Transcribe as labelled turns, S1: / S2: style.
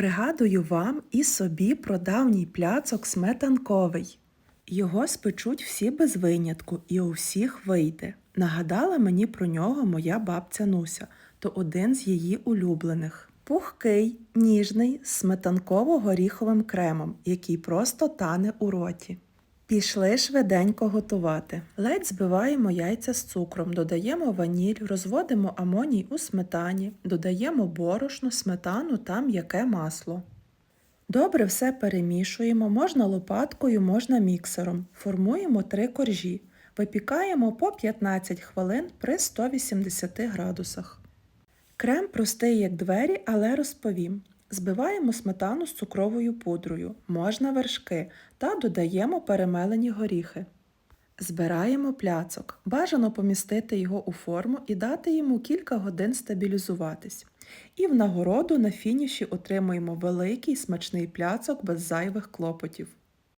S1: Пригадую вам і собі про давній пляцок сметанковий. Його спечуть всі без винятку і у всіх вийде. Нагадала мені про нього моя бабця Нуся, то один з її улюблених. Пухкий, ніжний, з сметанково-горіховим кремом, який просто тане у роті. Пішли швиденько готувати. Ледь збиваємо яйця з цукром, додаємо ваніль, розводимо амоній у сметані, додаємо борошно, сметану та м'яке масло. Добре все перемішуємо, можна лопаткою, можна міксером. Формуємо три коржі. Випікаємо по 15 хвилин при 180 градусах. Крем простий, як двері, але розповім. Збиваємо сметану з цукровою пудрою, можна вершки та додаємо перемелені горіхи. Збираємо пляцок. Бажано помістити його у форму і дати йому кілька годин стабілізуватись. І в нагороду на фініші отримуємо великий смачний пляцок без зайвих клопотів.